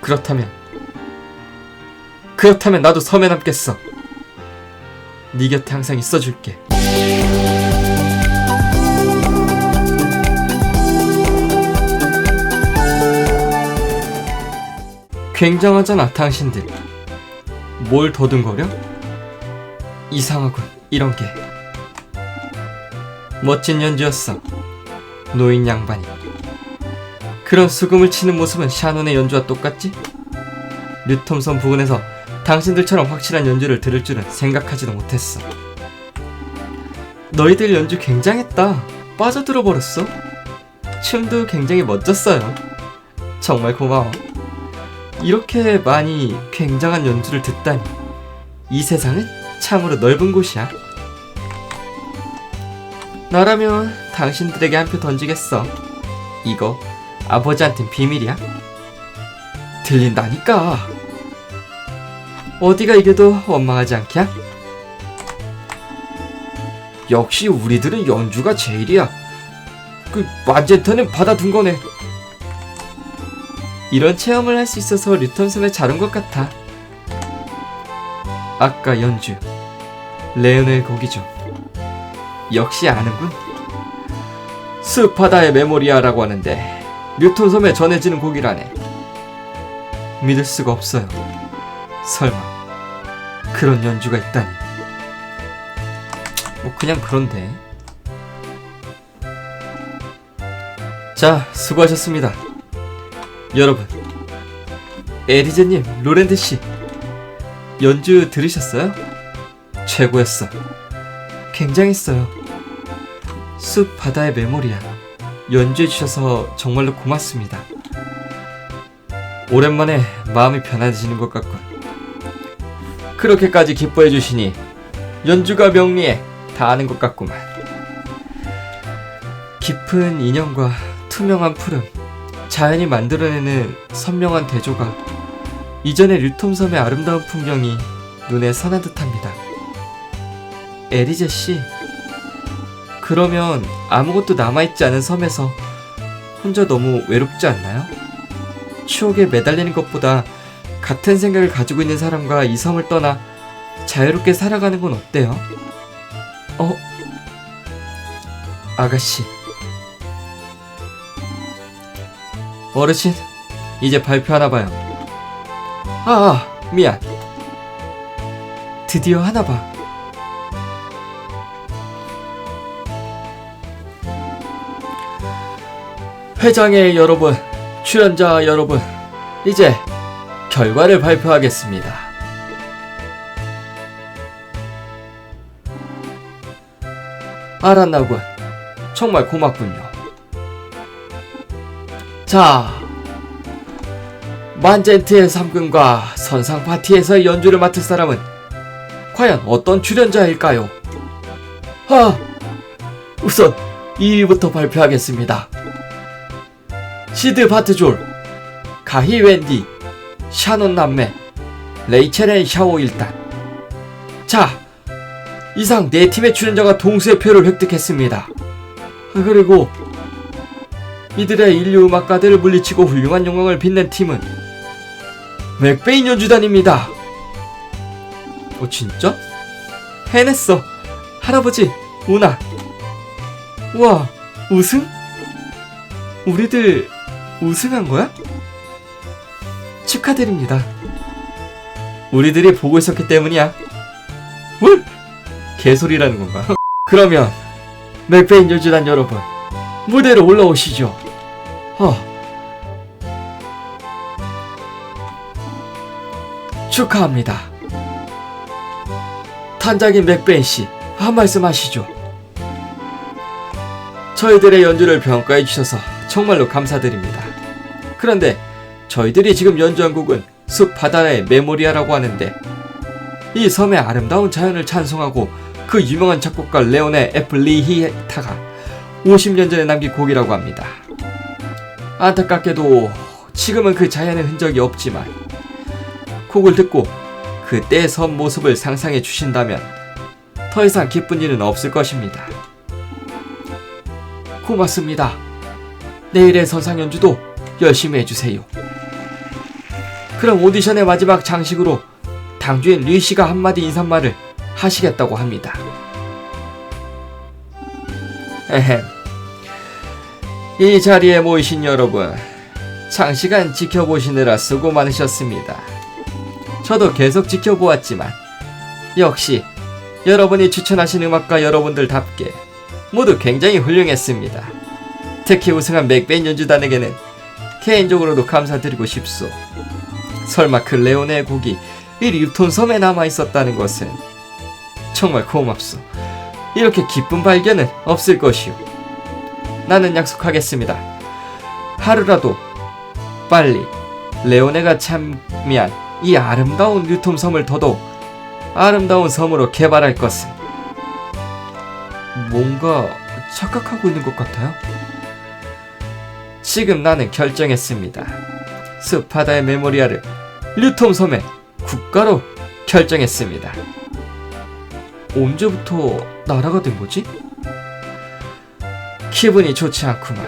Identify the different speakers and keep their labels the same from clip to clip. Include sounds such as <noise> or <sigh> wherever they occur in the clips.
Speaker 1: 그렇다면 그렇다면 나도 섬에 남겠어. 네 곁에 항상 있어줄게. 굉장하잖아, 당신들. 뭘 더듬거려? 이상하군, 이런 게. 멋진 연주였어. 노인 양반이. 그런 수금을 치는 모습은 샤논의 연주와 똑같지? 류톰선 부근에서 당신들처럼 확실한 연주를 들을 줄은 생각하지도 못했어. 너희들 연주 굉장했다. 빠져들어 버렸어. 춤도 굉장히 멋졌어요. 정말 고마워. 이렇게 많이 굉장한 연주를 듣다니. 이 세상은 참으로 넓은 곳이야. 나라면 당신들에게 한 표 던지겠어. 이거 아버지한텐 비밀이야. 들린다니까. 어디가 이겨도 원망하지 않냐? 역시 우리들은 연주가 제일이야. 그 만젠터는 받아둔 거네. 이런 체험을 할 수 있어서 류턴 섬에 잘 온 것 같아. 아까 연주. 레오넬 곡이죠. 역시 아는군. 숲바다의 메모리아라고 하는데 뉴턴 섬에 전해지는 곡이라네. 믿을 수가 없어요. 설마 그런 연주가 있다니. 뭐 그냥 그런데. 자, 수고하셨습니다. 여러분, 에리제님, 로렌드 씨, 연주 들으셨어요? 최고였어. 굉장했어요. 숲 바다의 메모리야. 연주해 주셔서 정말로 고맙습니다. 오랜만에 마음이 편안해지는 것 같군. 그렇게까지 기뻐해 주시니 연주가 명리에 다 아는 것 같구만. 깊은 인연과 투명한 푸름, 자연이 만들어내는 선명한 대조가 이전의 류톰섬의 아름다운 풍경이 눈에 선한 듯합니다. 에리제 씨, 그러면 아무것도 남아있지 않은 섬에서 혼자 너무 외롭지 않나요? 추억에 매달리는 것보다 같은 생각을 가지고 있는 사람과 이 섬을 떠나 자유롭게 살아가는 건 어때요? 어? 아가씨. 어르신, 이제 발표하나 봐요. 아, 아, 미안. 드디어 하나 봐. 회장의 여러분, 출연자 여러분, 이제 결과를 발표하겠습니다. 알았나군. 정말 고맙군요. 자, 만젠트의 3금과 선상 파티에서 연주를 맡을 사람은 과연 어떤 출연자일까요? 아, 우선 2위부터 발표하겠습니다. 시드 바트졸, 가히 웬디, 샤논 남매, 레이첼 앤 샤오 일단. 자, 이상 네 팀의 출연자가 동시에 표를 획득했습니다. 그리고 이들의 인류 음악가들을 물리치고 훌륭한 영광을 빛낸 팀은 맥베인 연주단입니다. 어 진짜? 해냈어. 할아버지, 우나. 우와, 우승? 우리들 우승한 거야? 축하드립니다. 우리들이 보고 있었기 때문이야. 뭘? 개소리라는 건가? <laughs> 그러면 맥베인 연주단 여러분 무대로 올라오시죠. 어. 축하합니다. 탄장인 맥베인 씨, 한 말씀 하시죠. 저희들의 연주를 평가해 주셔서 정말로 감사드립니다. 그런데 저희들이 지금 연주한 곡은 숲 바다의 메모리아라고 하는데 이 섬의 아름다운 자연을 찬송하고 그 유명한 작곡가 레오네 애플리히타가 50년 전에 남긴 곡이라고 합니다. 안타깝게도 지금은 그 자연의 흔적이 없지만 곡을 듣고 그때의 섬 모습을 상상해 주신다면 더 이상 기쁜 일은 없을 것입니다. 고맙습니다. 내일의 선상 연주도 열심히 해주세요. 그럼 오디션의 마지막 장식으로 당주인 리 씨가 한마디 인사말을 하시겠다고 합니다. 에헴. 이 자리에 모이신 여러분, 장시간 지켜보시느라 수고 많으셨습니다. 저도 계속 지켜보았지만, 역시 여러분이 추천하신 음악가 여러분들답게 모두 굉장히 훌륭했습니다. 특히 우승한 맥베인 연주단에게는 개인적으로도 감사드리고 싶소. 설마 그 레온의 곡이 이 립톤 섬에 남아 있었다는 것은 정말 고맙소. 이렇게 기쁜 발견은 없을 것이오. 나는 약속하겠습니다. 하루라도 빨리 레오네가 참여한 이 아름다운 뉴톰 섬을 더더욱 아름다운 섬으로 개발할 것은 뭔가 착각하고 있는 것 같아요. 지금 나는 결정했습니다. 스파다의 메모리알을 뉴톰 섬의 국가로 결정했습니다. 언제부터 나라가 된 거지? 기분이 좋지 않구만.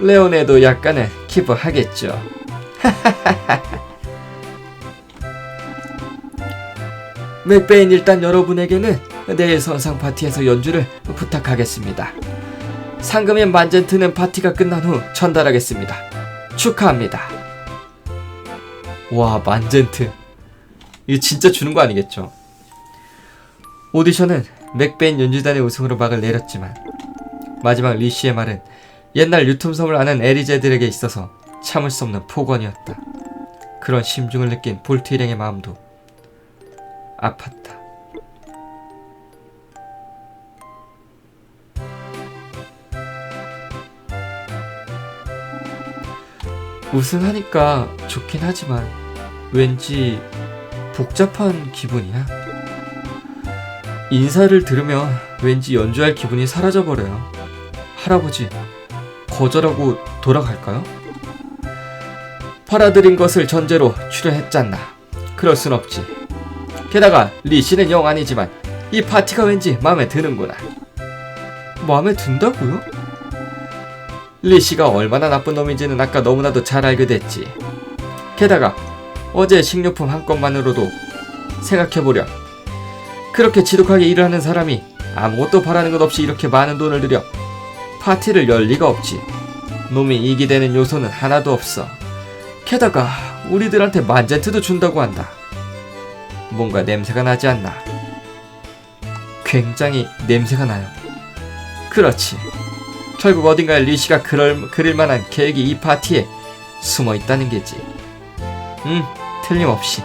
Speaker 1: 레온에도 약간은 기부하겠죠. <laughs> 맥베인 일단 여러분에게는 내일 선상 파티에서 연주를 부탁하겠습니다. 상금인 만젠트는 파티가 끝난 후 전달하겠습니다. 축하합니다. 와 만젠트 이거 진짜 주는 거 아니겠죠? 오디션은 맥베인 연주단의 우승으로 막을 내렸지만 마지막 리쉬의 말은 옛날 유tum섬을 아는 에리제들에게 있어서 참을 수 없는 폭언이었다. 그런 심중을 느낀 볼트 일행의 마음도 아팠다. 우승하니까 좋긴 하지만 왠지 복잡한 기분이야. 인사를 들으면 왠지 연주할 기분이 사라져버려요. 할아버지, 거절하고 돌아갈까요? 팔아들인 것을 전제로 출연했잖나. 그럴 순 없지. 게다가 리 씨는 영 아니지만 이 파티가 왠지 마음에 드는구나. 마음에 든다고요? 리 씨가 얼마나 나쁜 놈인지는 아까 너무나도 잘 알게 됐지. 게다가 어제 식료품 한 건만으로도 생각해보렴. 그렇게 지독하게 일을 하는 사람이 아무것도 바라는 것 없이 이렇게 많은 돈을 들여 파티를 열 리가 없지. 놈이 이기 되는 요소는 하나도 없어. 게다가 우리들한테 만젠트도 준다고 한다. 뭔가 냄새가 나지 않나. 굉장히 냄새가 나요. 그렇지. 결국 어딘가에 리시가 그럴, 그릴 만한 계획이 이 파티에 숨어 있다는 게지. 음, 틀림없이.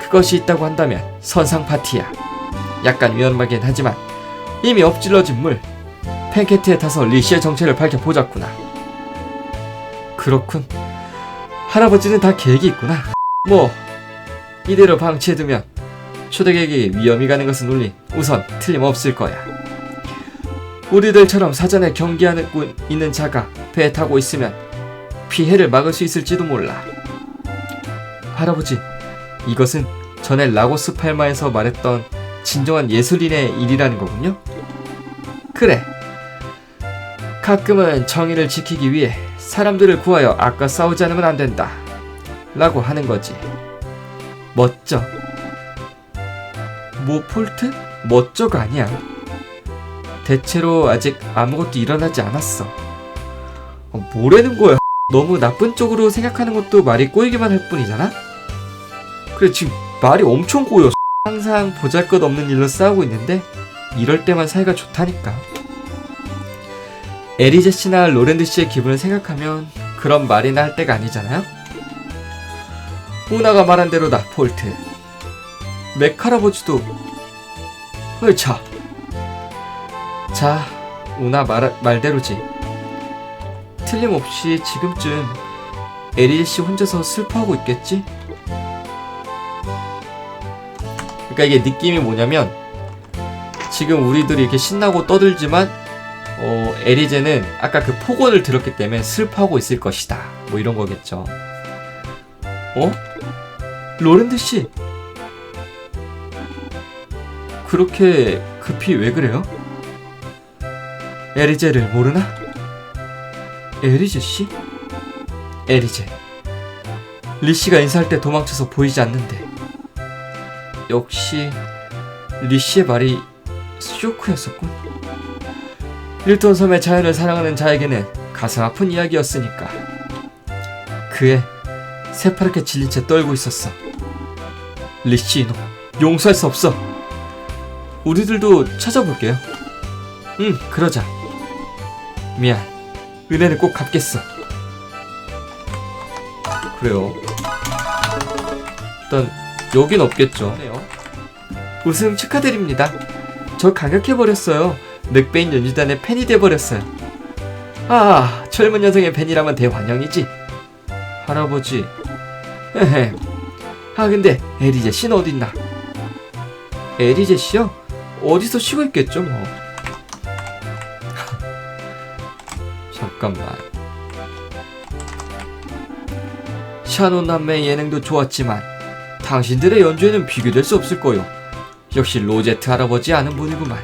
Speaker 1: 그것이 있다고 한다면 선상 파티야. 약간 위험하긴 하지만 이미 엎질러진 물. 팬케트에 타서 리시의 정체를 밝혀보자꾸나. 그렇군. 할아버지는 다 계획이 있구나. 뭐, 이대로 방치해두면 초대객이 위험이 가는 것은 물론 우선 틀림없을 거야. 우리들처럼 사전에 경계하는 있는 자가 배에 타고 있으면 피해를 막을 수 있을지도 몰라. 할아버지, 이것은 전에 라고스 팔마에서 말했던 진정한 예술인의 일이라는 거군요? 그래. 가끔은 정의를 지키기 위해 사람들을 구하여 아까 싸우지 않으면 안 된다. 라고 하는 거지. 멋져. 모폴트? 멋져가 아니야. 대체로 아직 아무것도 일어나지 않았어. 어, 뭐라는 거야? 너무 나쁜 쪽으로 생각하는 것도 말이 꼬이기만 할 뿐이잖아? 그래, 지금 말이 엄청 꼬여. 항상 보잘 것 없는 일로 싸우고 있는데, 이럴 때만 사이가 좋다니까. 에리제 씨나 로렌드 씨의 기분을 생각하면 그런 말이나 할 때가 아니잖아요? 우나가 말한 대로다, 폴트. 맥 할아버지도 헐차. 자, 우나 말, 말대로지. 틀림없이 지금쯤 에리제 씨 혼자서 슬퍼하고 있겠지? 그러니까 이게 느낌이 뭐냐면 지금 우리들이 이렇게 신나고 떠들지만 어, 에리제는 아까 그 폭언을 들었기 때문에 슬퍼하고 있을 것이다. 뭐 이런 거겠죠. 어? 로렌드 씨. 그렇게 급히 왜 그래요? 에리제를 모르나? 에리제 씨? 에리제. 리 씨가 인사할 때 도망쳐서 보이지 않는데 역시 리 씨의 말이 쇼크였었군. 일톤 섬의 자연을 사랑하는 자에게는 가슴 아픈 이야기였으니까. 그애 새파랗게 질린 채 떨고 있었어. 리씨 너 용서할 수 없어. 우리들도 찾아볼게요. 응, 그러자. 미안. 은혜는 꼭 갚겠어. 그래요. 일단 여긴 없겠죠. 우승 축하드립니다. 저 강력해버렸어요. 늑베인 연주단의 팬이 돼버렸어요. 아, 젊은 여성의 팬이라면 대환영이지. 할아버지. 아, 근데 에리제 씨는 어딨나? 에리제 씨요? 어디서 쉬고 있겠죠, 뭐. 잠깐만. 샤노 남매의 예능도 좋았지만 당신들의 연주에는 비교될 수 없을 거요. 역시 로제트 할아버지 아는 분이구만.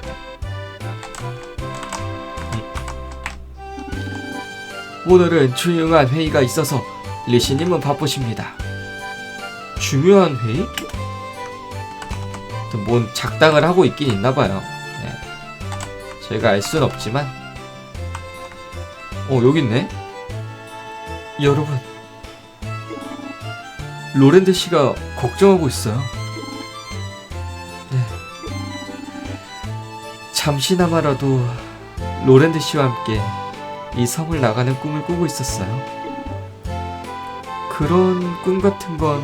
Speaker 1: 음. 오늘은 중요한 회의가 있어서 리시님은 바쁘십니다. 중요한 회의? 또뭔 작당을 하고 있긴 있나봐요. 네. 제가 알 순 없지만. 어, 여기 있네? 여러분. 로렌드 씨가 걱정하고 있어요. 네. 잠시나마라도 로렌드 씨와 함께 이 섬을 나가는 꿈을 꾸고 있었어요. 그런 꿈 같은 건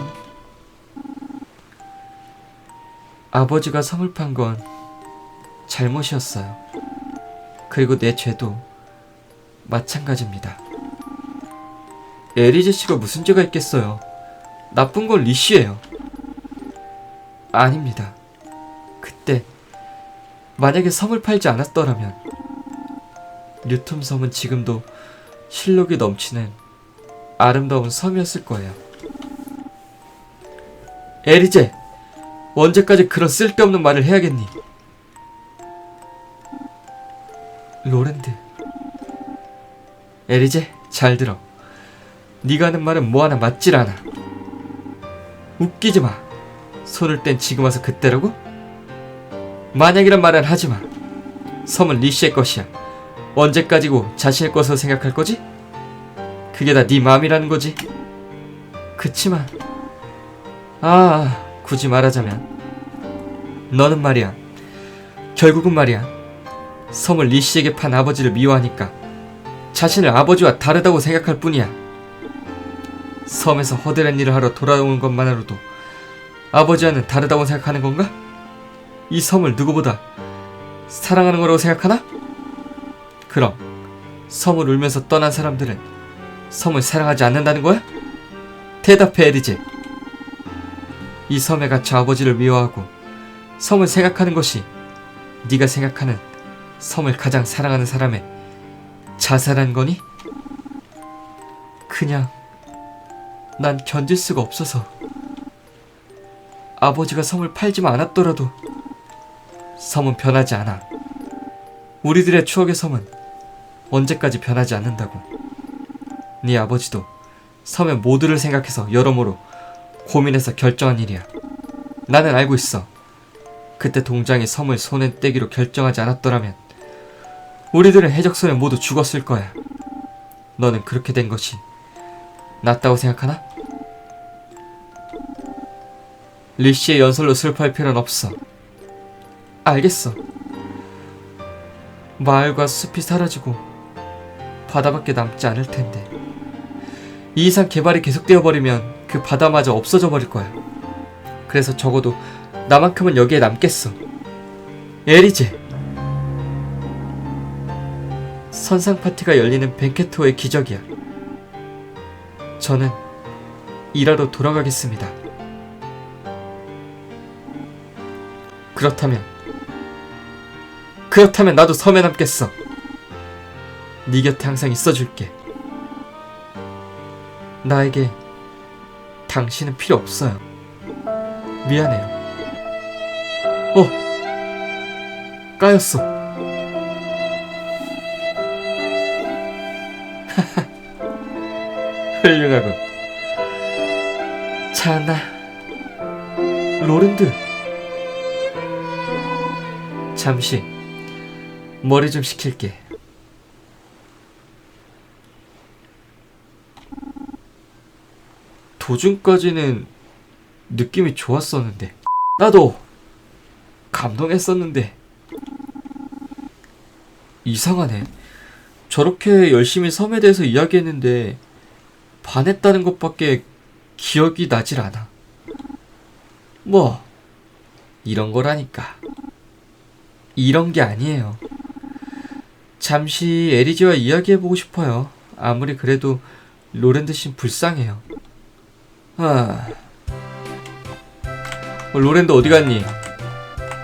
Speaker 1: 아버지가 섬을 판 건 잘못이었어요. 그리고 내 죄도 마찬가지입니다. 에리제 씨가 무슨 죄가 있겠어요? 나쁜 건 리씨예요. 아닙니다. 그때 만약에 섬을 팔지 않았더라면 뉴텀 섬은 지금도 실록이 넘치는 아름다운 섬이었을 거예요. 에리제, 언제까지 그런 쓸데없는 말을 해야겠니? 로랜드, 에리제, 잘 들어. 네가 하는 말은 뭐 하나 맞질 않아. 웃기지 마. 손을 뗀 지금 와서 그때라고? 만약이란 말은 하지 마. 섬은 리씨의 것이야. 언제까지고 자신의 것으로 생각할 거지? 그게 다 네 마음이라는 거지. 그치만 아 굳이 말하자면 너는 말이야. 결국은 말이야. 섬을 리씨에게 판 아버지를 미워하니까 자신을 아버지와 다르다고 생각할 뿐이야. 섬에서 허드렛 일을 하러 돌아오는 것만으로도 아버지와는 다르다고 생각하는 건가? 이 섬을 누구보다 사랑하는 거라고 생각하나? 그럼 섬을 울면서 떠난 사람들은 섬을 사랑하지 않는다는 거야? 대답해 에리제. 이 섬에 갇혀 아버지를 미워하고 섬을 생각하는 것이 네가 생각하는 섬을 가장 사랑하는 사람의 자살한 거니? 그냥 난 견딜 수가 없어서 아버지가 섬을 팔지만 않았더라도 섬은 변하지 않아. 우리들의 추억의 섬은 언제까지 변하지 않는다고. 네 아버지도 섬의 모두를 생각해서 여러모로 고민해서 결정한 일이야. 나는 알고 있어. 그때 동장이 섬을 손에 떼기로 결정하지 않았더라면 우리들은 해적선에 모두 죽었을 거야. 너는 그렇게 된 것이 낫다고 생각하나? 리씨의 연설로 슬퍼할 필요는 없어. 알겠어. 마을과 숲이 사라지고 바다밖에 남지 않을 텐데. 이 이상 개발이 계속되어 버리면 그 바다마저 없어져 버릴 거야. 그래서 적어도 나만큼은 여기에 남겠어. 에리제. 선상 파티가 열리는 벤케토의 기적이야. 저는 일하러 돌아가겠습니다. 그렇다면 그렇다면 나도 섬에 남겠어. 네 곁에 항상 있어줄게. 나에게 당신은 필요 없어요. 미안해요. 어, 까였어. 로렌드. 잠시 머리 좀 식힐게. 도중까지는 느낌이 좋았었는데. 나도 감동했었는데. 이상하네. 저렇게 열심히 섬에 대해서 이야기했는데 반했다는 것밖에 기억이 나질 않아. 뭐, 이런 거라니까. 이런 게 아니에요. 잠시 에리지와 이야기해보고 싶어요. 아무리 그래도 로렌드 씨 불쌍해요. 아. 어, 로렌드 어디 갔니?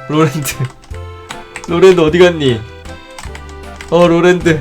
Speaker 1: 로렌드. <laughs> 로렌드 어디 갔니? 어, 로렌드.